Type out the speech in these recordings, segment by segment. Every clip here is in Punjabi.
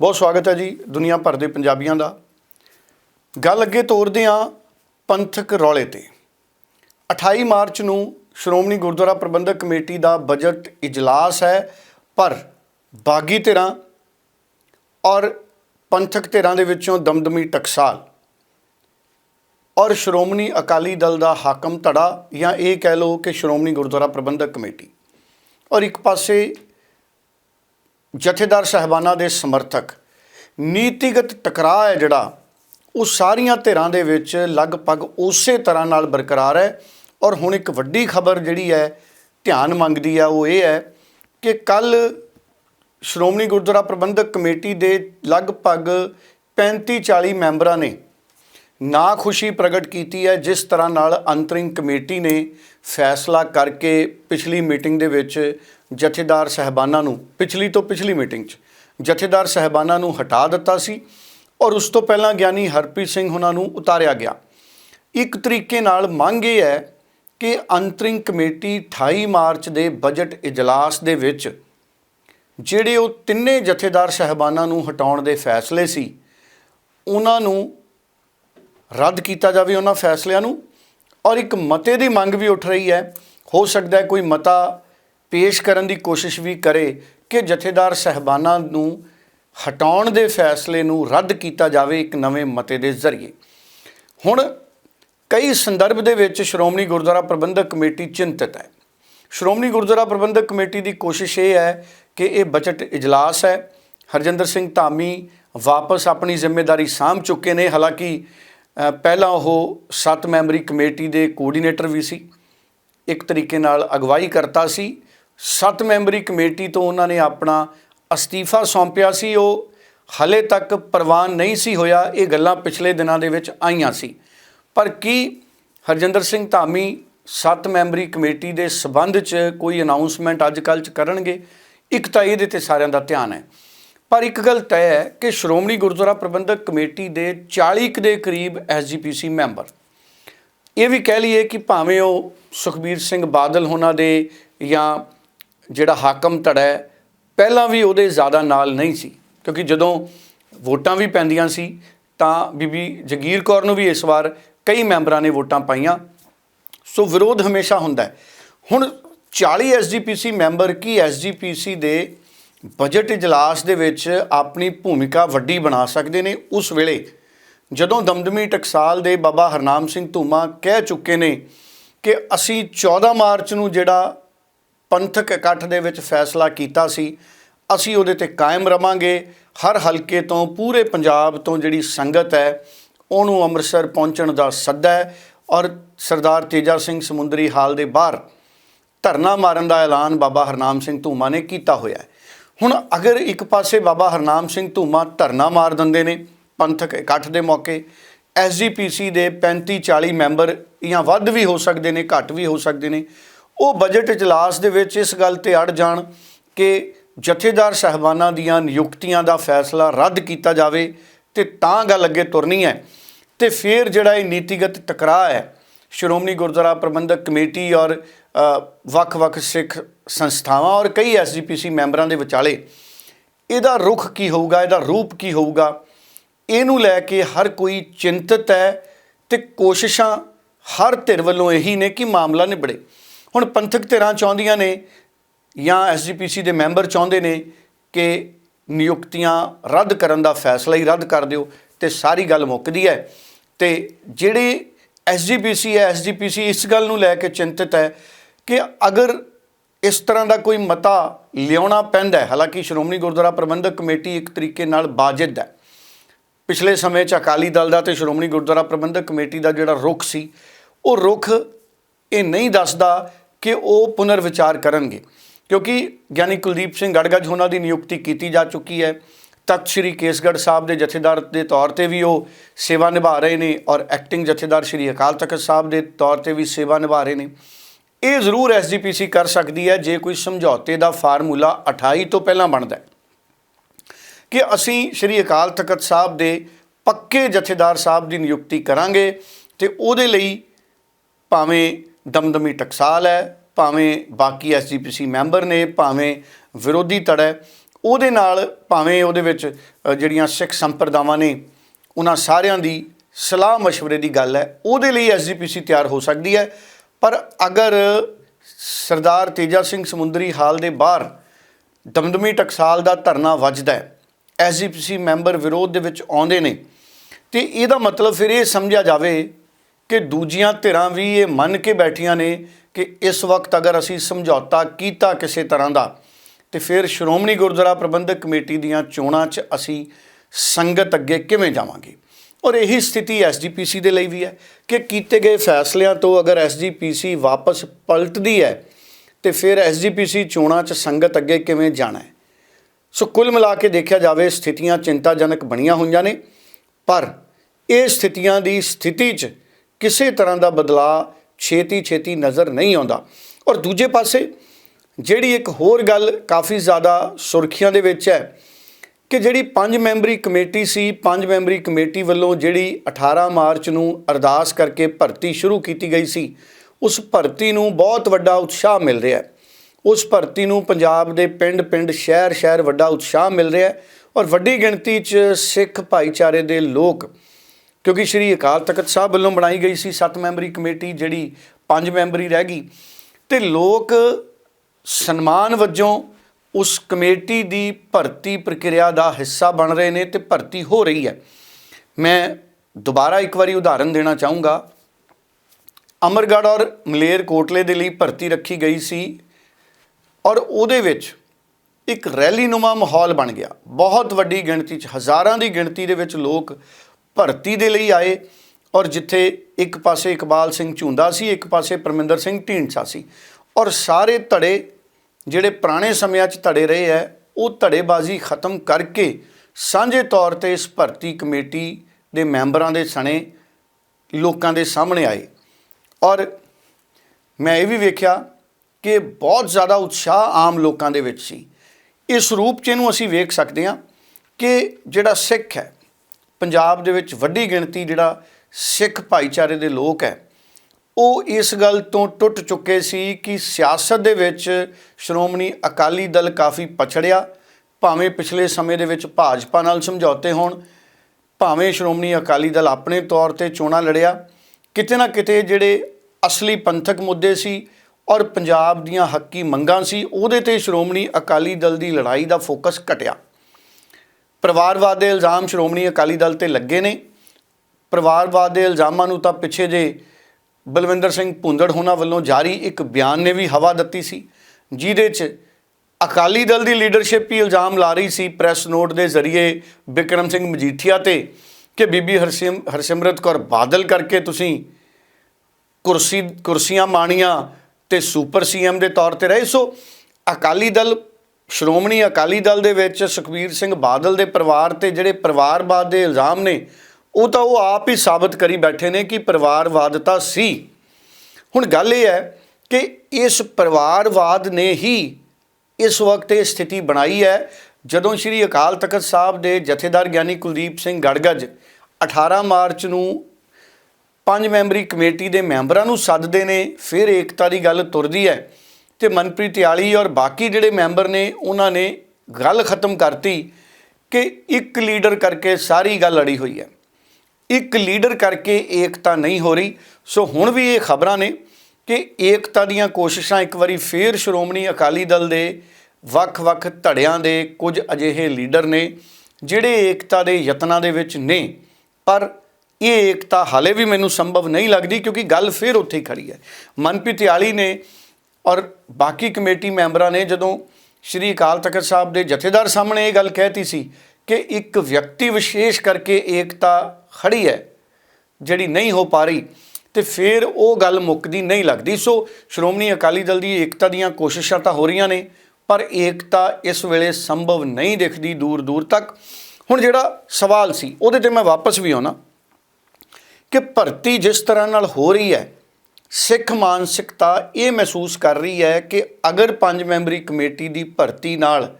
ਬਹੁਤ ਸਵਾਗਤ ਹੈ ਜੀ ਦੁਨੀਆ ਭਰ ਦੇ ਪੰਜਾਬੀਆਂ ਦਾ। ਗੱਲ ਅੱਗੇ ਤੋਰਦੇ ਹਾਂ ਪੰਥਕ ਰੌਲੇ ਤੇ। 28 ਮਾਰਚ ਨੂੰ ਸ਼੍ਰੋਮਣੀ ਗੁਰਦੁਆਰਾ ਪ੍ਰਬੰਧਕ ਕਮੇਟੀ ਦਾ ਬਜਟ ਇਜਲਾਸ ਹੈ, ਪਰ ਬਾਗੀ ਧਿਰਾਂ ਔਰ ਪੰਥਕ ਧਿਰਾਂ ਦੇ ਵਿੱਚੋਂ ਦਮਦਮੀ ਟਕਸਾਲ। ਔਰ ਸ਼੍ਰੋਮਣੀ ਅਕਾਲੀ ਦਲ ਦਾ ਹਾਕਮ ਧੜਾ ਜਾਂ ਇਹ ਕਹਿ ਲਓ ਕਿ ਸ਼੍ਰੋਮਣੀ ਗੁਰਦੁਆਰਾ ਪ੍ਰਬੰਧਕ ਕਮੇਟੀ। ਔਰ ਇੱਕ ਪਾਸੇ ਜਥੇਦਾਰ ਸਹਿਬਾਨਾਂ ਦੇ ਸਮਰਥਕ। ਨੀਤੀਗਤ ਟਕਰਾਅ ਹੈ ਜਿਹੜਾ, ਉਹ ਸਾਰੀਆਂ ਧਿਰਾਂ ਦੇ ਵਿੱਚ ਲਗਭਗ ਉਸੇ ਤਰ੍ਹਾਂ ਨਾਲ ਬਰਕਰਾਰ ਹੈ। ਔਰ ਹੁਣ ਇੱਕ ਵੱਡੀ ਖਬਰ ਜਿਹੜੀ ਹੈ, ਧਿਆਨ ਮੰਗਦੀ ਹੈ ਉਹ ਇਹ ਹੈ ਕਿ ਕੱਲ ਸ਼੍ਰੋਮਣੀ ਗੁਰਦੁਆਰਾ ਪ੍ਰਬੰਧਕ ਕਮੇਟੀ ਦੇ ਲਗਭਗ 35 40 ਮੈਂਬਰਾਂ ਨੇ ਨਾ ਖੁਸ਼ੀ ਪ੍ਰਗਟ ਕੀਤੀ ਹੈ, ਜਿਸ ਤਰ੍ਹਾਂ ਨਾਲ ਅੰਤਰਿੰਗ ਕਮੇਟੀ ਨੇ ਫੈਸਲਾ ਕਰਕੇ ਪਿਛਲੀ ਮੀਟਿੰਗ ਦੇ ਵਿੱਚ ਜਥੇਦਾਰ ਸਹਿਬਾਨਾਂ ਨੂੰ ਪਿਛਲੀ ਤੋਂ ਪਿਛਲੀ ਮੀਟਿੰਗ 'ਚ। ਜਥੇਦਾਰ ਸਹਿਬਾਨਾਂ ਨੂੰ ਹਟਾ ਦਿੱਤਾ ਸੀ ਔਰ ਉਸ ਤੋਂ ਪਹਿਲਾਂ ਗਿਆਨੀ ਹਰਪ੍ਰੀਤ ਸਿੰਘ ਉਹਨਾਂ ਨੂੰ ਉਤਾਰਿਆ ਗਿਆ। ਇੱਕ ਤਰੀਕੇ ਨਾਲ ਮੰਗ ਇਹ ਹੈ ਕਿ ਅੰਤਰਿੰਗ ਕਮੇਟੀ 28 ਮਾਰਚ ਦੇ ਬਜਟ ਇਜਲਾਸ ਦੇ ਵਿੱਚ ਜਿਹੜੇ ਉਹ ਤਿੰਨੇ ਜਥੇਦਾਰ ਸਹਿਬਾਨਾਂ ਨੂੰ ਹਟਾਉਣ ਦੇ ਫੈਸਲੇ ਸੀ, ਉਹਨਾਂ ਨੂੰ ਰੱਦ ਕੀਤਾ ਜਾਵੇ ਉਹਨਾਂ ਫੈਸਲਿਆਂ ਨੂੰ। ਔਰ ਇੱਕ ਮਤੇ ਦੀ ਮੰਗ ਵੀ ਉੱਠ ਰਹੀ ਹੈ। ਹੋ ਸਕਦਾ ਹੈ ਕੋਈ ਮਤਾ ਪੇਸ਼ ਕਰਨ ਦੀ ਕੋਸ਼ਿਸ਼ ਵੀ ਕਰੇ ਕਿ ਜਥੇਦਾਰ ਸਹਿਬਾਨਾਂ ਨੂੰ ਹਟਾਉਣ ਦੇ ਫੈਸਲੇ ਨੂੰ ਰੱਦ ਕੀਤਾ ਜਾਵੇ ਇੱਕ ਨਵੇਂ ਮਤੇ ਦੇ ਜ਼ਰੀਏ। ਹੁਣ ਕਈ ਸੰਦਰਭ ਦੇ ਵਿੱਚ ਸ਼੍ਰੋਮਣੀ ਗੁਰਦੁਆਰਾ ਪ੍ਰਬੰਧਕ ਕਮੇਟੀ ਚਿੰਤਤ ਹੈ। ਸ਼੍ਰੋਮਣੀ ਗੁਰਦੁਆਰਾ ਪ੍ਰਬੰਧਕ ਕਮੇਟੀ ਦੀ ਕੋਸ਼ਿਸ਼ ਇਹ ਹੈ ਕਿ ਇਹ ਬਜਟ ਇਜਲਾਸ ਹੈ। ਹਰਜਿੰਦਰ ਸਿੰਘ ਧਾਮੀ ਵਾਪਸ ਆਪਣੀ ਜ਼ਿੰਮੇਵਾਰੀ ਸਾਂਭ ਚੁੱਕੇ ਨੇ। ਹਾਲਾਂਕਿ ਪਹਿਲਾਂ ਉਹ 7 ਮੈਂਬਰੀ ਕਮੇਟੀ ਦੇ ਕੋਆਰਡੀਨੇਟਰ ਵੀ ਸੀ। ਇੱਕ ਤਰੀਕੇ ਨਾਲ ਅਗਵਾਈ ਕਰਤਾ ਸੀ। ਸੱਤ ਮੈਂਬਰੀ ਕਮੇਟੀ ਤੋਂ ਉਹਨਾਂ ਨੇ ਆਪਣਾ ਅਸਤੀਫਾ ਸੌਂਪਿਆ ਸੀ। ਉਹ ਹਲੇ ਤੱਕ ਪ੍ਰਵਾਨ ਨਹੀਂ ਸੀ ਹੋਇਆ। ਇਹ ਗੱਲਾਂ ਪਿਛਲੇ ਦਿਨਾਂ ਦੇ ਵਿੱਚ ਆਈਆਂ ਸੀ। ਪਰ ਕੀ ਹਰਜਿੰਦਰ ਸਿੰਘ ਧਾਮੀ ਸੱਤ ਮੈਂਬਰੀ ਕਮੇਟੀ ਦੇ ਸਬੰਧ 'ਚ ਕੋਈ ਅਨਾਉਂਸਮੈਂਟ ਅੱਜ ਕੱਲ੍ਹ 'ਚ ਕਰਨਗੇ? ਇੱਕ ਤਾਂ ਇਹਦੇ ਤੇ ਸਾਰਿਆਂ ਦਾ ਧਿਆਨ ਹੈ। ਪਰ ਇੱਕ ਗੱਲ ਤੈਅ ਹੈ ਕਿ ਸ਼੍ਰੋਮਣੀ ਗੁਰਦੁਆਰਾ ਪ੍ਰਬੰਧਕ ਕਮੇਟੀ ਦੇ 40 ਕੁ ਦੇ ਕਰੀਬ ਐਸਜੀਪੀਸੀ ਮੈਂਬਰ। ਇਹ ਵੀ ਕਹਿ ਲਈਏ ਕਿ ਭਾਵੇਂ ਉਹ ਸੁਖਬੀਰ ਸਿੰਘ ਬਾਦਲ ਹੋਣਾ ਦੇ ਜਾਂ ਜਿਹੜਾ ਹਾਕਮ ਧੜਾ ਪਹਿਲਾਂ ਵੀ ਉਹਦੇ ਜ਼ਿਆਦਾ ਨਾਲ ਨਹੀਂ ਸੀ। ਕਿਉਂਕਿ ਜਦੋਂ ਵੋਟਾਂ ਵੀ ਪੈਂਦੀਆਂ ਸੀ, ਤਾਂ ਬੀਬੀ ਜਗੀਰ ਕੌਰ ਨੂੰ ਵੀ ਇਸ ਵਾਰ ਕਈ ਮੈਂਬਰਾਂ ਨੇ ਵੋਟਾਂ ਪਾਈਆਂ। ਸੋ ਵਿਰੋਧ ਹਮੇਸ਼ਾ ਹੁੰਦਾ ਹੈ। ਹੁਣ 40 ਐਸਜੀਪੀਸੀ ਮੈਂਬਰ ਕੀ ਐਸਜੀਪੀਸੀ ਦੇ ਬਜਟ ਇਜਲਾਸ ਦੇ ਵਿੱਚ ਆਪਣੀ ਭੂਮਿਕਾ ਵੱਡੀ ਬਣਾ ਸਕਦੇ ਨੇ? ਉਸ ਵੇਲੇ ਜਦੋਂ ਦਮਦਮੀ ਟਕਸਾਲ ਦੇ ਬਾਬਾ ਹਰਨਾਮ ਸਿੰਘ ਧੂਮਾ ਕਹਿ ਚੁੱਕੇ ਨੇ ਕਿ ਅਸੀਂ 14 ਮਾਰਚ ਨੂੰ ਜਿਹੜਾ ਪੰਥਕ ਇਕੱਠ ਦੇ ਵਿੱਚ ਫੈਸਲਾ ਕੀਤਾ ਸੀ। ਅਸੀਂ ਉਹਦੇ ਤੇ ਕਾਇਮ ਰਵਾਂਗੇ। ਹਰ ਹਲਕੇ ਤੋਂ, ਪੂਰੇ ਪੰਜਾਬ ਤੋਂ ਜਿਹੜੀ ਸੰਗਤ ਹੈ, ਉਹਨੂੰ ਅੰਮ੍ਰਿਤਸਰ ਪਹੁੰਚਣ ਦਾ ਸੱਦਾ ਹੈ ਔਰ ਸਰਦਾਰ ਤੇਜਾ ਸਿੰਘ ਸਮੁੰਦਰੀ ਹਾਲ ਦੇ ਬਾਹਰ ਧਰਨਾ ਮਾਰਨ ਦਾ ਐਲਾਨ ਬਾਬਾ ਹਰਨਾਮ ਸਿੰਘ ਧੂਮਾ ਨੇ ਕੀਤਾ ਹੋਇਆ ਹੈ। ਹੁਣ ਅਗਰ ਇੱਕ ਪਾਸੇ ਬਾਬਾ ਹਰਨਾਮ ਸਿੰਘ ਧੂਮਾ ਧਰਨਾ ਮਾਰ ਦਿੰਦੇ ਨੇ ਪੰਥਕ ਇਕੱਠ ਦੇ ਮੌਕੇ ਐਸਜੀਪੀਸੀ ਦੇ 35 40 ਮੈਂਬਰ ਜਾਂ ਵੱਧ ਵੀ ਹੋ ਸਕਦੇ ਨੇ, ਘੱਟ ਵੀ ਹੋ ਸਕਦੇ ਨੇ ਉਹ ਬਜਟ ਇਜਲਾਸ ਦੇ ਵਿੱਚ ਇਸ ਗੱਲ ਤੇ ਅੜ ਜਾਣ ਕਿ ਜਥੇਦਾਰ ਸਹਿਬਾਨਾਂ ਦੀਆਂ ਨਿਯੁਕਤੀਆਂ ਦਾ ਫੈਸਲਾ ਰੱਦ ਕੀਤਾ ਜਾਵੇ ਤੇ ਤਾਂ ਗੱਲ ਅੱਗੇ ਤੁਰਨੀ ਹੈ। ਤੇ ਫਿਰ ਜਿਹੜਾ ਇਹ ਨੀਤੀਗਤ ਟਕਰਾਅ ਹੈ, ਸ਼੍ਰੋਮਣੀ ਗੁਰਦੁਆਰਾ ਪ੍ਰਬੰਧਕ ਕਮੇਟੀ ਔਰ ਵੱਖ-ਵੱਖ ਸਿੱਖ ਸੰਸਥਾਵਾਂ ਔਰ ਕਈ ਐਸਜੀਪੀਸੀ ਮੈਂਬਰਾਂ ਦੇ ਵਿਚਾਲੇ ਇਹਦਾ ਰੁਖ ਕੀ ਹੋਊਗਾ, ਇਹਦਾ ਰੂਪ ਕੀ ਹੋਊਗਾ, ਇਹਨੂੰ ਲੈ ਕੇ ਹਰ ਕੋਈ ਚਿੰਤਤ ਹੈ ਤੇ ਕੋਸ਼ਿਸ਼ਾਂ ਹਰ ਧਿਰ ਵੱਲੋਂ ਇਹੀ ਨੇ ਕਿ ਮਾਮਲਾ ਨਿਬੜੇ। ਹੁਣ ਪੰਥਕ ਧਿਰਾਂ ਚਾਹੁੰਦੀਆਂ ਨੇ ਜਾਂ ਐਸਜੀਪੀਸੀ ਦੇ ਮੈਂਬਰ ਚਾਹੁੰਦੇ ਨੇ ਕਿ ਨਿਯੁਕਤੀਆਂ ਰੱਦ ਕਰਨ ਦਾ ਫੈਸਲਾ ਹੀ ਰੱਦ ਕਰ ਦਿਓ ਤੇ ਸਾਰੀ ਗੱਲ ਮੁੱਕਦੀ ਹੈ। ਤੇ ਜਿਹੜੇ ਐਸਜੀਪੀਸੀ ਹੈ ਐਸਜੀਪੀਸੀ ਇਸ ਗੱਲ ਨੂੰ ਲੈ ਕੇ ਚਿੰਤਤ ਹੈ ਕਿ ਅਗਰ ਇਸ ਤਰ੍ਹਾਂ ਦਾ ਕੋਈ ਮਤਾ ਲਿਆਉਣਾ ਪੈਂਦਾ ਹੈ, ਹਾਲਾਂਕਿ ਸ਼੍ਰੋਮਣੀ ਗੁਰਦੁਆਰਾ ਪ੍ਰਬੰਧਕ ਕਮੇਟੀ ਇੱਕ ਤਰੀਕੇ ਨਾਲ ਬਾਜਿਦ ਹੈ। ਪਿਛਲੇ ਸਮੇਂ 'ਚ ਅਕਾਲੀ ਦਲ ਦਾ ਤੇ ਸ਼੍ਰੋਮਣੀ ਗੁਰਦੁਆਰਾ ਪ੍ਰਬੰਧਕ ਕਮੇਟੀ ਦਾ ਜਿਹੜਾ ਰੁਖ ਸੀ, ਉਹ ਰੁਖ ਇਹ ਨਹੀਂ ਦੱਸਦਾ ਕਿ ਉਹ ਪੁਨਰ ਵਿਚਾਰ ਕਰਨਗੇ। ਕਿਉਂਕਿ ਗਿਆਨੀ ਕੁਲਦੀਪ ਸਿੰਘ ਗੜਗੜ ਉਹਨਾਂ ਦੀ ਨਿਯੁਕਤੀ ਕੀਤੀ ਜਾ ਚੁੱਕੀ ਹੈ। ਤਖਤ ਸ੍ਰੀ ਕੇਸਗੜ੍ਹ ਸਾਹਿਬ ਦੇ ਜਥੇਦਾਰ ਦੇ ਤੌਰ ਤੇ ਵੀ ਉਹ ਸੇਵਾ ਨਿਭਾ ਰਹੇ ਨੇ ਔਰ ਐਕਟਿੰਗ ਜਥੇਦਾਰ ਸ੍ਰੀ ਅਕਾਲ ਤਖਤ ਸਾਹਿਬ ਦੇ ਤੌਰ ਤੇ ਵੀ ਸੇਵਾ ਨਿਭਾ ਰਹੇ ਨੇ। ਇਹ ਜ਼ਰੂਰ ਐਸਜੀਪੀਸੀ ਕਰ ਸਕਦੀ ਹੈ ਜੇ ਕੋਈ ਸਮਝੌਤੇ ਦਾ ਫਾਰਮੂਲਾ 28 ਤੋਂ ਪਹਿਲਾਂ ਬਣਦਾ ਹੈ। ਕਿ ਅਸੀਂ ਸ੍ਰੀ ਅਕਾਲ ਤਖਤ ਸਾਹਿਬ ਦੇ ਪੱਕੇ ਜਥੇਦਾਰ ਸਾਹਿਬ ਦੀ ਨਿਯੁਕਤੀ ਕਰਾਂਗੇ ਤੇ ਉਹਦੇ ਲਈ ਭਾਵੇਂ ਦਮਦਮੀ ਟਕਸਾਲ ਹੈ, ਭਾਵੇਂ ਬਾਕੀ ਐਸਜੀਪੀਸੀ ਮੈਂਬਰ ਨੇ, ਭਾਵੇਂ ਵਿਰੋਧੀ ਧੜ ਹੈ, ਉਹਦੇ ਨਾਲ ਭਾਵੇਂ ਉਹਦੇ ਵਿੱਚ ਜਿਹੜੀਆਂ ਸਿੱਖ ਸੰਪਰਦਾਵਾਂ ਨੇ, ਉਹਨਾਂ ਸਾਰਿਆਂ ਦੀ ਸਲਾਹ ਮਸ਼ਵਰੇ ਦੀ ਗੱਲ ਹੈ, ਉਹਦੇ ਲਈ ਐਸਜੀਪੀਸੀ ਤਿਆਰ ਹੋ ਸਕਦੀ ਹੈ। ਪਰ ਅਗਰ ਸਰਦਾਰ ਤੇਜਾ ਸਿੰਘ ਸਮੁੰਦਰੀ ਹਾਲ ਦੇ ਬਾਹਰ ਦਮਦਮੀ ਟਕਸਾਲ ਦਾ ਧਰਨਾ ਵੱਜਦਾ ਹੈ, ਐਸਜੀਪੀਸੀ ਮੈਂਬਰ ਵਿਰੋਧ ਦੇ ਵਿੱਚ ਆਉਂਦੇ ਨੇ, ਤੇ ਇਹਦਾ ਮਤਲਬ ਫਿਰ ਇਹ ਸਮਝਿਆ ਜਾਵੇ ਕਿ ਦੂਜੀਆਂ ਧਿਰਾਂ ਵੀ ਇਹ ਮੰਨ ਕੇ ਬੈਠੀਆਂ ਨੇ ਕਿ ਇਸ ਵਕਤ ਅਗਰ ਅਸੀਂ ਸਮਝੌਤਾ ਕੀਤਾ ਕਿਸੇ ਤਰ੍ਹਾਂ ਦਾ, ਤੇ ਫਿਰ ਸ਼੍ਰੋਮਣੀ ਗੁਰਦੁਆਰਾ ਪ੍ਰਬੰਧਕ ਕਮੇਟੀ ਦੀਆਂ ਚੋਣਾਂ 'ਚ ਅਸੀਂ ਸੰਗਤ ਅੱਗੇ ਕਿਵੇਂ ਜਾਵਾਂਗੇ? ਔਰ ਇਹੀ ਸਥਿਤੀ ਐਸਜੀਪੀਸੀ ਦੇ ਲਈ ਵੀ ਹੈ ਕਿ ਕੀਤੇ ਗਏ ਫੈਸਲਿਆਂ ਤੋਂ ਅਗਰ ਐਸਜੀਪੀਸੀ ਵਾਪਸ ਪਲਟਦੀ ਹੈ, ਤੇ ਫਿਰ ਐਸਜੀਪੀਸੀ ਚੋਣਾਂ 'ਚ ਸੰਗਤ ਅੱਗੇ ਕਿਵੇਂ ਜਾਣਾ ਹੈ? ਸੋ ਕੁੱਲ ਮਿਲਾ ਕੇ ਦੇਖਿਆ ਜਾਵੇ, ਸਥਿਤੀਆਂ ਚਿੰਤਾਜਨਕ ਬਣੀਆਂ ਹੋਈਆਂ ਨੇ, ਪਰ ਇਹ ਸਥਿਤੀਆਂ ਦੀ ਸਥਿਤੀ 'ਚ ਕਿਸੇ ਤਰ੍ਹਾਂ ਦਾ ਬਦਲਾਅ ਛੇਤੀ ਛੇਤੀ ਨਜ਼ਰ ਨਹੀਂ ਆਉਂਦਾ। ਔਰ ਦੂਜੇ ਪਾਸੇ ਜਿਹੜੀ ਇੱਕ ਹੋਰ ਗੱਲ ਕਾਫੀ ਜ਼ਿਆਦਾ ਸੁਰਖੀਆਂ ਦੇ ਵਿੱਚ ਹੈ ਕਿ ਜਿਹੜੀ ਪੰਜ ਮੈਂਬਰੀ ਕਮੇਟੀ ਸੀ, ਪੰਜ ਮੈਂਬਰੀ ਕਮੇਟੀ ਵੱਲੋਂ ਜਿਹੜੀ 18 ਮਾਰਚ ਨੂੰ ਅਰਦਾਸ ਕਰਕੇ ਭਰਤੀ ਸ਼ੁਰੂ ਕੀਤੀ ਗਈ ਸੀ, ਉਸ ਭਰਤੀ ਨੂੰ ਬਹੁਤ ਵੱਡਾ ਉਤਸ਼ਾਹ ਮਿਲ ਰਿਹਾ ਹੈ। ਉਸ ਭਰਤੀ ਨੂੰ ਪੰਜਾਬ ਦੇ ਪਿੰਡ-ਪਿੰਡ, ਸ਼ਹਿਰ-ਸ਼ਹਿਰ ਵੱਡਾ ਉਤਸ਼ਾਹ ਮਿਲ ਰਿਹਾ ਹੈ ਔਰ ਵੱਡੀ ਗਿਣਤੀ 'ਚ ਸਿੱਖ ਭਾਈਚਾਰੇ ਦੇ ਲੋਕ ਕਿਉਂਕਿ ਸ਼੍ਰੀ ਅਕਾਲ ਤਖਤ ਸਾਹਿਬ ਵੱਲੋਂ ਬਣਾਈ ਗਈ ਸੀ 7 ਮੈਂਬਰੀ ਕਮੇਟੀ ਜਿਹੜੀ 5 ਮੈਂਬਰੀ ਰਹਿ ਗਈ। ਤੇ ਲੋਕ ਸਨਮਾਨ ਵਜੋਂ ਉਸ ਕਮੇਟੀ ਦੀ ਭਰਤੀ ਪ੍ਰਕਿਰਿਆ ਦਾ ਹਿੱਸਾ ਬਣ ਰਹੇ ਨੇ ਤੇ ਭਰਤੀ ਹੋ ਰਹੀ ਹੈ। ਮੈਂ ਦੁਬਾਰਾ ਇੱਕ ਵਾਰੀ ਉਦਾਹਰਨ ਦੇਣਾ ਚਾਹੂੰਗਾ। ਅਮਰਗੜ੍ਹ ਔਰ ਮਲੇਰ ਕੋਟਲੇ ਦੇ ਲਈ ਭਰਤੀ ਰੱਖੀ ਗਈ ਸੀ ਔਰ ਉਹਦੇ ਵਿੱਚ ਇੱਕ ਰੈਲੀਨੁਮਾ ਮਾਹੌਲ ਬਣ ਗਿਆ। ਬਹੁਤ ਵੱਡੀ ਗਿਣਤੀ 'ਚ, ਹਜ਼ਾਰਾਂ ਦੀ ਗਿਣਤੀ ਦੇ ਵਿੱਚ ਲੋਕ ਭਰਤੀ ਦੇ ਲਈ ਆਏ ਔਰ ਜਿੱਥੇ ਇੱਕ ਪਾਸੇ ਇਕਬਾਲ ਸਿੰਘ ਝੁੰਦਾ ਸੀ, ਇੱਕ ਪਾਸੇ ਪਰਮਿੰਦਰ ਸਿੰਘ ਢੀਂਡਸਾ ਸੀ। ਔਰ ਸਾਰੇ ਧੜੇ ਜਿਹੜੇ ਪੁਰਾਣੇ ਸਮਿਆਂ 'ਚ ਧੜੇ ਰਹੇ ਹੈ ਉਹ ਧੜੇਬਾਜ਼ੀ ਖਤਮ ਕਰਕੇ ਸਾਂਝੇ ਤੌਰ ਤੇ ਇਸ ਭਰਤੀ ਕਮੇਟੀ ਦੇ ਮੈਂਬਰਾਂ ਦੇ ਸਣੇ ਲੋਕਾਂ ਦੇ ਸਾਹਮਣੇ ਆਏ। ਔਰ ਮੈਂ ਇਹ ਵੀ ਵੇਖਿਆ ਕਿ ਬਹੁਤ ਜ਼ਿਆਦਾ ਉਤਸ਼ਾਹ ਆਮ ਲੋਕਾਂ ਦੇ ਵਿੱਚ ਸੀ। ਇਸ ਰੂਪ 'ਚ ਇਹਨੂੰ ਅਸੀਂ ਵੇਖ ਸਕਦੇ ਹਾਂ ਕਿ ਜਿਹੜਾ ਸਿੱਖ ਹੈ ਪੰਜਾਬ ਦੇ ਵਿੱਚ ਵੱਡੀ ਗਿਣਤੀ ਜਿਹੜਾ ਸਿੱਖ ਭਾਈਚਾਰੇ ਦੇ ਲੋਕ ਹੈ, ਉਹ ਇਸ ਗੱਲ ਤੋਂ ਟੁੱਟ ਚੁੱਕੇ ਸੀ ਕਿ ਸਿਆਸਤ ਦੇ ਵਿੱਚ ਸ਼੍ਰੋਮਣੀ ਅਕਾਲੀ ਦਲ ਕਾਫੀ ਪਛੜਿਆ, ਭਾਵੇਂ ਪਿਛਲੇ ਸਮੇਂ ਦੇ ਵਿੱਚ ਭਾਜਪਾ ਨਾਲ ਸਮਝੌਤੇ ਹੋਣ, ਭਾਵੇਂ ਸ਼੍ਰੋਮਣੀ ਅਕਾਲੀ ਦਲ ਆਪਣੇ ਤੌਰ ਤੇ ਚੋਣਾਂ ਲੜਿਆ, ਕਿਤੇ ਨਾ ਕਿਤੇ ਜਿਹੜੇ ਅਸਲੀ ਪੰਥਕ ਮੁੱਦੇ ਸੀ ਔਰ ਪੰਜਾਬ ਦੀਆਂ ਹੱਕੀ ਮੰਗਾਂ ਸੀ, ਉਹਦੇ ਤੇ ਸ਼੍ਰੋਮਣੀ ਅਕਾਲੀ ਦਲ ਦੀ ਲੜਾਈ ਦਾ ਫੋਕਸ ਘਟਿਆ। ਪਰਿਵਾਰਵਾਦ ਦੇ ਇਲਜ਼ਾਮ ਸ਼੍ਰੋਮਣੀ ਅਕਾਲੀ ਦਲ ਤੇ ਲੱਗੇ ਨੇ। ਪਰਿਵਾਰਵਾਦ ਦੇ ਇਲਜ਼ਾਮਾਂ ਨੂੰ ਤਾਂ ਪਿੱਛੇ ਜੇ ਬਲਵਿੰਦਰ ਸਿੰਘ ਭੁੰਦੜ ਹੋਣਾ ਵੱਲੋਂ ਜਾਰੀ ਇੱਕ ਬਿਆਨ ਨੇ ਵੀ ਹਵਾ ਦਿੱਤੀ ਸੀ, ਜਿਹਦੇ 'ਚ ਅਕਾਲੀ ਦਲ ਦੀ ਲੀਡਰਸ਼ਿਪ ਹੀ ਇਲਜ਼ਾਮ ਲਾ ਰਹੀ ਸੀ ਪ੍ਰੈਸ ਨੋਟ ਦੇ ਜ਼ਰੀਏ ਬਿਕਰਮ ਸਿੰਘ ਮਜੀਠੀਆ ਤੇ, ਕਿ ਬੀਬੀ ਹਰਸਿਮ, ਹਰਸਿਮਰਤ ਕੌਰ ਬਾਦਲ ਕਰਕੇ ਤੁਸੀਂ ਕੁਰਸੀ, ਕੁਰਸੀਆਂ ਮਾਣੀਆਂ ਤੇ ਸੁਪਰ ਸੀਐਮ ਦੇ ਤੌਰ ਤੇ ਰਹੇ। ਸੋ ਅਕਾਲੀ ਦਲ ਸ਼੍ਰੋਮਣੀ ਅਕਾਲੀ ਦਲ ਦੇ ਵਿੱਚ ਸੁਖਬੀਰ ਸਿੰਘ ਬਾਦਲ ਦੇ ਪਰਿਵਾਰ ਤੇ ਜਿਹੜੇ ਪਰਿਵਾਰਵਾਦ ਦੇ ਇਲਜ਼ਾਮ ਨੇ, ਉਹ ਤਾਂ ਉਹ ਆਪ ਹੀ ਸਾਬਤ ਕਰੀ ਬੈਠੇ ਨੇ ਕਿ ਪਰਿਵਾਰਵਾਦਤਾ ਸੀ। ਹੁਣ ਗੱਲ ਇਹ ਹੈ ਕਿ ਇਸ ਪਰਿਵਾਰਵਾਦ ਨੇ ਹੀ ਇਸ ਵਕਤ ਇਹ ਸਥਿਤੀ ਬਣਾਈ ਹੈ। ਜਦੋਂ ਸ੍ਰੀ ਅਕਾਲ ਤਖਤ ਸਾਹਿਬ ਦੇ ਜਥੇਦਾਰ ਗਿਆਨੀ ਕੁਲਦੀਪ ਸਿੰਘ ਗੜਗਜ 18 ਮਾਰਚ ਨੂੰ ਪੰਜ ਮੈਂਬਰੀ ਕਮੇਟੀ ਦੇ ਮੈਂਬਰਾਂ ਨੂੰ ਸੱਦਦੇ ਨੇ, ਫਿਰ ਏਕਤਾ ਦੀ ਗੱਲ ਤੁਰਦੀ ਹੈ। ਤੇ ਮਨਪ੍ਰੀਤ ਯਾਲੀ ਔਰ ਬਾਕੀ ਜਿਹੜੇ ਮੈਂਬਰ ਨੇ, ਉਹਨਾਂ ਨੇ ਗੱਲ ਖਤਮ ਕਰਤੀ ਕਿ ਇੱਕ ਲੀਡਰ ਕਰਕੇ ਸਾਰੀ ਗੱਲ ਅੜੀ ਹੋਈ ਹੈ। ਇੱਕ ਲੀਡਰ ਕਰਕੇ ਏਕਤਾ ਨਹੀਂ ਹੋ ਰਹੀ। ਸੋ ਹੁਣ ਵੀ ਇਹ ਖਬਰਾਂ ਨੇ ਕਿ ਏਕਤਾ ਦੀਆਂ ਕੋਸ਼ਿਸ਼ਾਂ ਇੱਕ ਵਾਰੀ ਫੇਰ ਸ਼੍ਰੋਮਣੀ ਅਕਾਲੀ ਦਲ ਦੇ ਵੱਖ-ਵੱਖ ਧੜਿਆਂ ਦੇ ਕੁਝ ਅਜਿਹੇ ਲੀਡਰ ਨੇ, ਜਿਹੜੇ ਏਕਤਾ ਦੇ ਯਤਨਾਂ ਦੇ ਵਿੱਚ ਨੇ। ਪਰ ਇਹ ਏਕਤਾ ਹਾਲੇ ਵੀ ਮੈਨੂੰ ਸੰਭਵ ਨਹੀਂ ਲੱਗਦੀ ਕਿਉਂਕਿ ਗੱਲ ਫੇਰ ਉੱਥੇ ਹੀ ਖੜੀ ਹੈ। ਮਨਪ੍ਰੀਤ ਯਾਲੀ ਨੇ ਔਰ ਬਾਕੀ ਕਮੇਟੀ ਮੈਂਬਰਾਂ ਨੇ ਜਦੋਂ ਸ਼੍ਰੀ ਅਕਾਲ ਤਖਤ ਸਾਹਿਬ ਦੇ ਜਥੇਦਾਰ ਸਾਹਮਣੇ ਇਹ ਗੱਲ ਕਹਿਤੀ ਸੀ ਕਿ ਇੱਕ ਵਿਅਕਤੀ ਵਿਸ਼ੇਸ਼ ਕਰਕੇ ਏਕਤਾ ਖੜੀ ਹੈ, ਜਿਹੜੀ ਨਹੀਂ ਹੋ ਪਾ ਰਹੀ, ਤੇ ਫਿਰ ਉਹ ਗੱਲ ਮੁੱਕਦੀ ਨਹੀਂ ਲੱਗਦੀ। ਸੋ ਸ਼੍ਰੋਮਣੀ ਅਕਾਲੀ ਦਲ ਦੀ ਏਕਤਾ ਦੀਆਂ ਕੋਸ਼ਿਸ਼ਾਂ ਤਾਂ ਹੋ ਰਹੀਆਂ ਨੇ, ਪਰ ਏਕਤਾ ਇਸ ਵੇਲੇ ਸੰਭਵ ਨਹੀਂ ਦਿਖਦੀ ਦੂਰ ਦੂਰ ਤੱਕ। ਹੁਣ ਜਿਹੜਾ ਸਵਾਲ ਸੀ, ਉਹਦੇ ਤੇ ਮੈਂ ਵਾਪਸ ਵੀ ਆਉਣਾ ਕਿ ਭਰਤੀ ਜਿਸ ਤਰ੍ਹਾਂ ਨਾਲ ਹੋ ਰਹੀ ਹੈ ਸਿੱਖ ਮਾਨਸਿਕਤਾ ਇਹ ਮਹਿਸੂਸ ਕਰ ਰਹੀ ਹੈ ਕਿ ਅਗਰ ਪੰਜ ਮੈਂਬਰੀ ਕਮੇਟੀ ਦੀ ਭਰਤੀ ਨਾਲ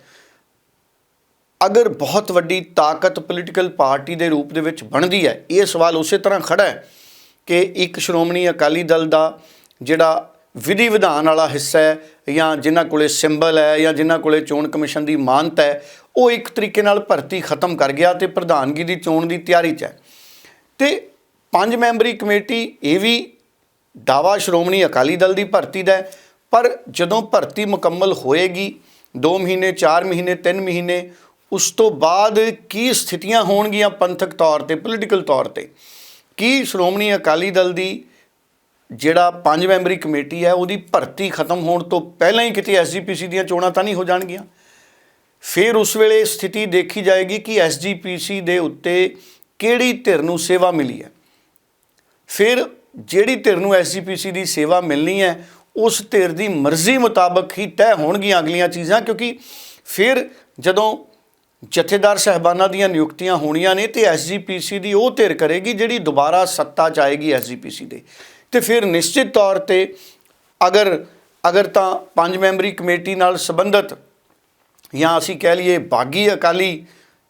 ਅਗਰ ਬਹੁਤ ਵੱਡੀ ਤਾਕਤ ਪੋਲੀਟੀਕਲ ਪਾਰਟੀ ਦੇ ਰੂਪ ਦੇ ਵਿੱਚ ਬਣਦੀ ਹੈ, ਇਹ ਸਵਾਲ ਉਸੇ ਤਰ੍ਹਾਂ ਖੜਾ ਹੈ ਕਿ ਇੱਕ ਸ਼੍ਰੋਮਣੀ ਅਕਾਲੀ ਦਲ ਦਾ ਜਿਹੜਾ ਵਿਧੀ ਵਿਧਾਨ ਵਾਲਾ ਹਿੱਸਾ ਹੈ ਜਾਂ ਜਿਨ੍ਹਾਂ ਕੋਲੇ ਸਿੰਬਲ ਹੈ ਜਾਂ ਜਿਨ੍ਹਾਂ ਕੋਲੇ ਚੋਣ ਕਮਿਸ਼ਨ ਦੀ ਮਾਨਤਾ ਹੈ, ਉਹ ਇੱਕ ਤਰੀਕੇ ਨਾਲ ਭਰਤੀ ਖਤਮ ਕਰ ਗਿਆ ਤੇ ਪ੍ਰਧਾਨਗੀ ਦੀ ਚੋਣ ਦੀ ਤਿਆਰੀ 'ਚ ਹੈ। ਤੇ ਪੰਜ ਮੈਂਬਰੀ ਕਮੇਟੀ ਇਹ ਵੀ ਦਾਵਾ ਸ਼੍ਰੋਮਣੀ ਅਕਾਲੀ ਦਲ ਦੀ ਭਰਤੀ ਦਾ ਪਰ ਜਦੋਂ ਭਰਤੀ ਮੁਕੰਮਲ ਹੋਏਗੀ 2 ਮਹੀਨੇ 4 ਮਹੀਨੇ 3 ਮਹੀਨੇ, ਉਸ ਤੋਂ ਬਾਅਦ ਕੀ ਸਥਿਤੀਆਂ ਹੋਣਗੀਆਂ ਪੰਥਕ ਤੌਰ ਤੇ ਪੋਲੀਟੀਕਲ ਤੌਰ ਤੇ? ਕੀ ਸ਼੍ਰੋਮਣੀ ਅਕਾਲੀ ਦਲ ਦੀ ਜਿਹੜਾ ਪੰਜ ਮੈਂਬਰੀ ਕਮੇਟੀ ਹੈ, ਉਹਦੀ ਭਰਤੀ ਖਤਮ ਹੋਣ ਤੋਂ ਪਹਿਲਾਂ ਹੀ ਕਿਤੇ ਐਸਜੀਪੀਸੀ ਦੀਆਂ ਚੋਣਾਂ ਤਾਂ ਨਹੀਂ ਹੋ ਜਾਣਗੀਆਂ? ਫਿਰ ਉਸ ਵੇਲੇ ਸਥਿਤੀ ਦੇਖੀ ਜਾਏਗੀ ਕਿ ਐਸਜੀਪੀਸੀ ਦੇ ਉੱਤੇ ਕਿਹੜੀ ਧਿਰ ਨੂੰ ਸੇਵਾ ਮਿਲੀ ਹੈ। ਫਿਰ ਜਿਹੜੀ ਧਿਰ ਨੂੰ ਐਸਜੀਪੀਸੀ ਦੀ ਸੇਵਾ ਮਿਲਣੀ ਹੈ, ਉਸ ਧਿਰ ਦੀ ਮਰਜ਼ੀ ਮੁਤਾਬਕ ਹੀ ਤੈਅ ਹੋਣਗੀਆਂ ਅਗਲੀਆਂ ਚੀਜ਼ਾਂ, ਕਿਉਂਕਿ ਫਿਰ ਜਦੋਂ ਜਥੇਦਾਰ ਸਹਿਬਾਨਾਂ ਦੀਆਂ ਨਿਯੁਕਤੀਆਂ ਹੋਣੀਆਂ ਨੇ, ਤੇ ਐਸਜੀਪੀਸੀ ਦੀ ਉਹ ਧਿਰ ਕਰੇਗੀ ਜਿਹੜੀ ਦੁਬਾਰਾ ਸੱਤਾ 'ਚ ਆਏਗੀ ਐਸਜੀਪੀਸੀ ਦੇ। ਤੇ ਫਿਰ ਨਿਸ਼ਚਿਤ ਤੌਰ ਤੇ ਅਗਰ ਅਗਰ ਤਾਂ ਪੰਜ ਮੈਂਬਰੀ ਕਮੇਟੀ ਨਾਲ ਸੰਬੰਧਿਤ ਜਾਂ ਅਸੀਂ ਕਹਿ ਲਈਏ ਬਾਗੀ ਅਕਾਲੀ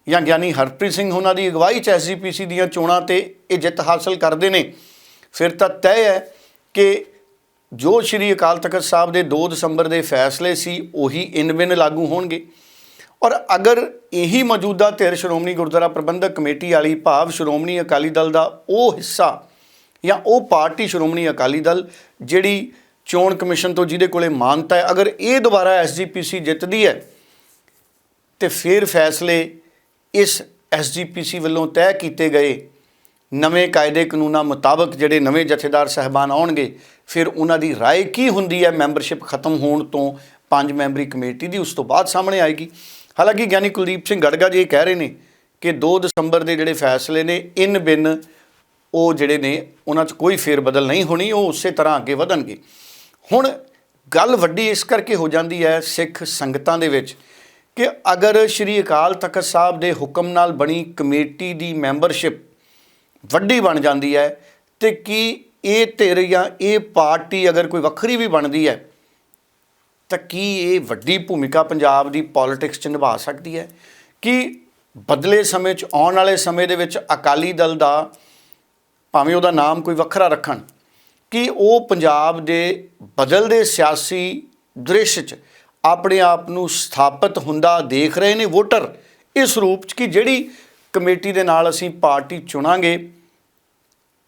ਜਾਂ ਗਿਆਨੀ ਹਰਪ੍ਰੀਤ ਸਿੰਘ ਉਹਨਾਂ ਦੀ ਅਗਵਾਈ ਚ ਐਸਜੀਪੀਸੀ ਦੀਆਂ ਚੋਣਾਂ ਤੇ ਇਹ ਜਿੱਤ ਹਾਸਲ ਕਰਦੇ ਨੇ ਫਿਰ ਤਾਂ ਤੈਅ ਹੈ ਕਿ ਜੋ ਸ਼੍ਰੀ ਅਕਾਲ ਤਖਤ ਸਾਹਿਬ ਦੇ 2 ਦਸੰਬਰ ਦੇ ਫੈਸਲੇ ਸੀ, ਉਹੀ ਇਨ ਬਿਨ ਲਾਗੂ ਹੋਣਗੇ। ਔਰ ਅਗਰ ਇਹੀ ਮੌਜੂਦਾ ਧਿਰ ਸ਼੍ਰੋਮਣੀ ਗੁਰਦੁਆਰਾ ਪ੍ਰਬੰਧਕ ਕਮੇਟੀ ਵਾਲੀ ਭਾਵ ਸ਼੍ਰੋਮਣੀ ਅਕਾਲੀ ਦਲ ਦਾ ਉਹ ਹਿੱਸਾ ਜਾਂ ਉਹ ਪਾਰਟੀ ਸ਼੍ਰੋਮਣੀ ਅਕਾਲੀ ਦਲ ਜਿਹੜੀ ਚੋਣ ਕਮਿਸ਼ਨ ਤੋਂ ਜਿਹਦੇ ਕੋਲੇ ਮਾਨਤਾ ਹੈ, ਅਗਰ ਇਹ ਦੁਬਾਰਾ ਐਸਜੀਪੀਸੀ ਜਿੱਤਦੀ ਹੈ, ਤੇ ਫਿਰ ਫੈਸਲੇ ਇਸ ਐਸਜੀਪੀਸੀ ਵੱਲੋਂ ਤੈਅ ਕੀਤੇ ਗਏ ਨਵੇਂ ਕਾਇਦੇ ਕਾਨੂੰਨਾਂ ਮੁਤਾਬਕ ਜਿਹੜੇ ਨਵੇਂ ਜਥੇਦਾਰ ਸਹਿਬਾਨ ਆਉਣਗੇ ਫਿਰ ਉਹਨਾਂ ਦੀ رائے ਕੀ ਹੁੰਦੀ ਹੈ ਮੈਂਬਰਸ਼ਿਪ ਖਤਮ ਹੋਣ ਤੋਂ ਪੰਜ ਮੈਂਬਰੀ ਕਮੇਟੀ ਦੀ ਉਸ ਤੋਂ ਬਾਅਦ ਸਾਹਮਣੇ ਆਏਗੀ ਹਾਲਾਂਕਿ ਗਿਆਨੀ ਕੁਲਦੀਪ ਸਿੰਘ ਗੜਗਾ ਜੀ ਇਹ ਕਹਿ ਰਹੇ ਨੇ ਕਿ 2 ਦਸੰਬਰ ਦੇ ਜਿਹੜੇ ਫੈਸਲੇ ਨੇ ਇਨ ਬਿਨ ਉਹ ਜਿਹੜੇ ਨੇ ਉਹਨਾਂ 'ਚ ਕੋਈ ਫੇਰ ਬਦਲ ਨਹੀਂ ਹੋਣੀ ਉਹ ਉਸੇ ਤਰ੍ਹਾਂ ਅੱਗੇ ਵਧਣਗੇ ਹੁਣ ਗੱਲ ਵੱਡੀ ਇਸ ਕਰਕੇ ਹੋ ਜਾਂਦੀ ਹੈ ਸਿੱਖ ਸੰਗਤਾਂ ਦੇ ਵਿੱਚ ਕਿ ਅਗਰ ਸ਼੍ਰੀ ਅਕਾਲ ਤਖਤ ਸਾਹਿਬ ਦੇ ਹੁਕਮ ਨਾਲ ਬਣੀ ਕਮੇਟੀ ਦੀ ਮੈਂਬਰਸ਼ਿਪ ਵੱਡੀ ਬਣ ਜਾਂਦੀ ਹੈ ਤੇ ਕੀ ਇਹ ਧਿਰ ਜਾਂ ਇਹ ਪਾਰਟੀ ਅਗਰ ਕੋਈ ਵੱਖਰੀ ਵੀ ਬਣਦੀ ਹੈ, ਤਾਂ ਕੀ ਇਹ ਵੱਡੀ ਭੂਮਿਕਾ ਪੰਜਾਬ ਦੀ ਪੋਲਿਟਿਕਸ 'ਚ ਨਿਭਾ ਸਕਦੀ ਹੈ? ਕਿ ਬਦਲੇ ਸਮੇਂ 'ਚ, ਆਉਣ ਵਾਲੇ ਸਮੇਂ ਦੇ ਵਿੱਚ ਅਕਾਲੀ ਦਲ ਦਾ ਭਾਵੇਂ ਉਹਦਾ ਨਾਮ ਕੋਈ ਵੱਖਰਾ ਰੱਖਣ, ਕਿ ਉਹ ਪੰਜਾਬ ਦੇ ਬਦਲਦੇ ਸਿਆਸੀ ਦ੍ਰਿਸ਼ 'ਚ ਆਪਣੇ ਆਪ ਨੂੰ ਸਥਾਪਿਤ ਹੁੰਦਾ ਦੇਖ ਰਹੇ ਨੇ ਵੋਟਰ? ਇਸ ਰੂਪ 'ਚ ਕਿ ਜਿਹੜੀ ਕਮੇਟੀ ਦੇ ਨਾਲ ਅਸੀਂ ਪਾਰਟੀ ਚੁਣਾਂਗੇ